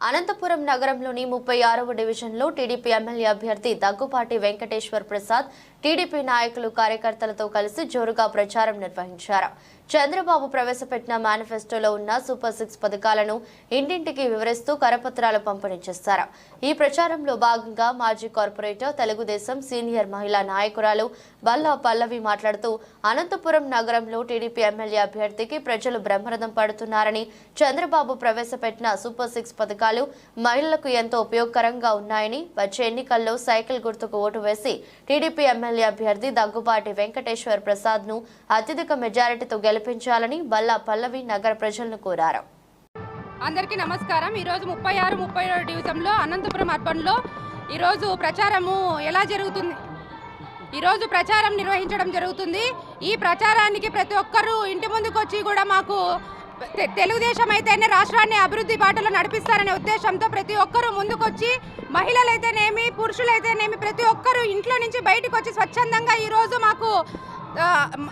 అనంతపురం నగరంలోని ముప్పై ఆరవ డివిజన్లో టీడీపీ ఎమ్మెల్యే అభ్యర్థి దగ్గుపాటి వెంకటేశ్వర్ ప్రసాద్ టీడీపీ నాయకులు కార్యకర్తలతో కలిసి జోరుగా ప్రచారం నిర్వహించారు. చంద్రబాబు ప్రవేశపెట్టిన మేనిఫెస్టోలో ఉన్న సూపర్ సిక్స్ పథకాలను ఇంటింటికి వివరిస్తూ కరపత్రాలు పంపిణీ చేశారు ఈ ప్రచారంలో భాగంగా మాజీ కార్పొరేటర్ తెలుగుదేశం సీనియర్ మహిళా నాయకురాలు బల్లా పల్లవి మాట్లాడుతూ అనంతపురం నగరంలో టీడీపీ ఎమ్మెల్యే అభ్యర్థికి ప్రజలు బ్రహ్మరథం పడుతున్నారని చంద్రబాబు ప్రవేశపెట్టిన సూపర్ సిక్స్ పథకాలు మహిళలకు ఎంతో ఉపయోగకరంగా ఉన్నాయని వచ్చే ఎన్నికల్లో సైకిల్ గుర్తుకు ఓటు వేసి టీడీపీ ఎమ్మెల్యే అభ్యర్థి దగ్గుబాటి వెంకటేశ్వర్ ప్రసాద్ను అత్యధిక మెజారిటీతో గెలిపించాలని బల్లా పల్లవి నగర ప్రజలను కోరారు. అందరికీ నమస్కారం. ఈరోజు ముప్పై ఆరు ముప్పై ఏడు డివిజన్లో అనంతపురం అర్బన్లో ఈరోజు ప్రచారము ఎలా జరుగుతుంది? ఈరోజు ప్రచారం నిర్వహించడం జరుగుతుంది. ఈ ప్రచారానికి ప్రతి ఒక్కరూ ఇంటి ముందుకు వచ్చి కూడా మాకు తె- తెలుగుదేశం అయితేనే రాష్ట్రాన్ని అభివృద్ధి బాటలో నడిపిస్తారనే ఉద్దేశంతో ప్రతి ఒక్కరూ ముందుకొచ్చి మహిళలైతేనేమి పురుషులైతేనేమి ప్రతి ఒక్కరూ ఇంట్లో నుంచి బయటకు వచ్చి స్వచ్ఛందంగా ఈరోజు మాకు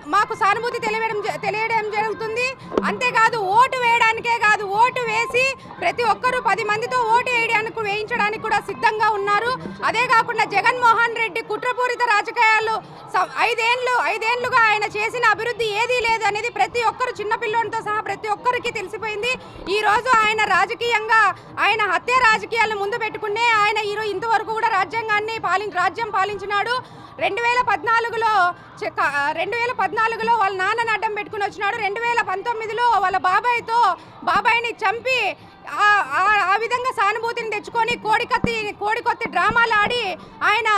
మాకు సానుభూతి తెలియడం జ- తెలియడం జరుగుతుంది. అంతేకాదు ఓటు వేయడానికే కాదు ఓటు వేసి ప్రతి ఒక్కరూ పది మందితో ఓటు వేయడానికి వేయించడానికి కూడా సిద్ధంగా ఉన్నారు. అదే కాకుండా జగన్మోహన్ రెడ్డి కుట్రపూరిత రాజకీయాలు స- ఐదేండ్లు ఐదేండ్లుగా ఆయన చేసిన అభివృద్ధి ఏదీ లేదు అనేది ప్రతి ఒక్కరు చిన్నపిల్లోనితో సహా ప్రతి ఒక్కరికి తెలిసిపోయింది. ఈ రోజు ఆయన రాజకీయంగా ఆయన హత్య రాజకీయాలను ముందు పెట్టుకునే ఆయన ఈరోజు ఇంతవరకు కూడా రాజ్యాంగాన్ని పాలి రాజ్యం పాలించినాడు. రెండు వేల పద్నాలుగులో చె- రెండు వేల పద్నాలుగులో వాళ్ళ నాన్నని అడ్డం పెట్టుకుని వచ్చినాడు. రెండు వేల పంతొమ్మిదిలో వాళ్ళ బాబాయ్తో బాబాయ్ని చంపి ఆ విధంగా సానుభూతిని తెచ్చుకొని కోడికత్తి కోడికొత్తి డ్రామాలు ఆడి ఆయన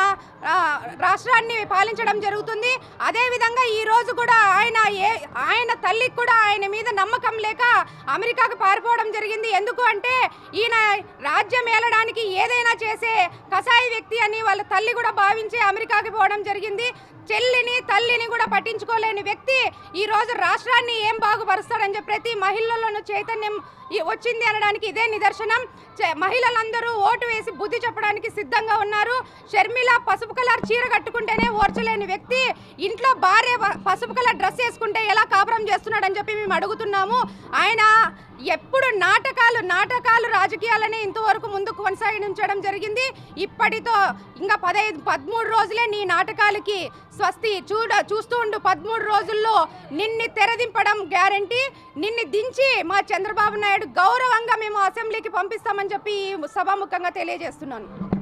రాష్ట్రాన్ని పాలించడం జరుగుతుంది. అదేవిధంగా ఈరోజు కూడా ఆయన ఏ ఆయన తల్లికి కూడా ఆయన మీద నమ్మకం లేక అమెరికాకు పారిపోవడం జరిగింది. ఎందుకు అంటే ఈయన రాజ్యం ఏలడానికి ఏదైనా చేసే కసాయి వ్యక్తి అని వాళ్ళ తల్లి కూడా భావించి అమెరికాకి పోవడం జరిగింది. చెల్లిని తల్లిని కూడా పట్టించుకోలేని వ్యక్తి ఈరోజు రాష్ట్రాన్ని ఏం బాగుపరుస్తాడని చెప్పి ప్రతి మహిళల్లోనూ చైతన్యం వచ్చింది అనడానికి ఇదే నిదర్శనం. చే- మహిళలందరూ ఓటు వేసి బుద్ధి చెప్పడానికి సిద్ధంగా ఉన్నారు. షర్మిల పసుపు కలర్ చీర కట్టుకుంటేనే ఓర్చలేని వ్యక్తి. ఇంట్లో భార్య పసుపు కలర్ డ్రెస్ వేసుకుంటే ఎలా కాపురం చేస్తున్నాడని చెప్పి మేము అడుగుతున్నాము. ఆయన ఎప్పుడు నాటకాలు నాటకాలు రాజకీయాలని ఇంతవరకు ముందు కొనసాగించడం జరిగింది. ఇప్పటితో ఇంకా పదహైదు పదమూడు రోజులే నీ నాటకాలకి స్వస్తి చూడ చూస్తూ ఉండు. పదమూడు రోజుల్లో నిన్ని తెరదింపడం గ్యారంటీ. నిన్ని దించి మా చంద్రబాబు నాయుడు గౌరవంగా మేము అసెంబ్లీకి పంపిస్తామని చెప్పి ఈ సభాముఖంగా తెలియజేస్తున్నాను.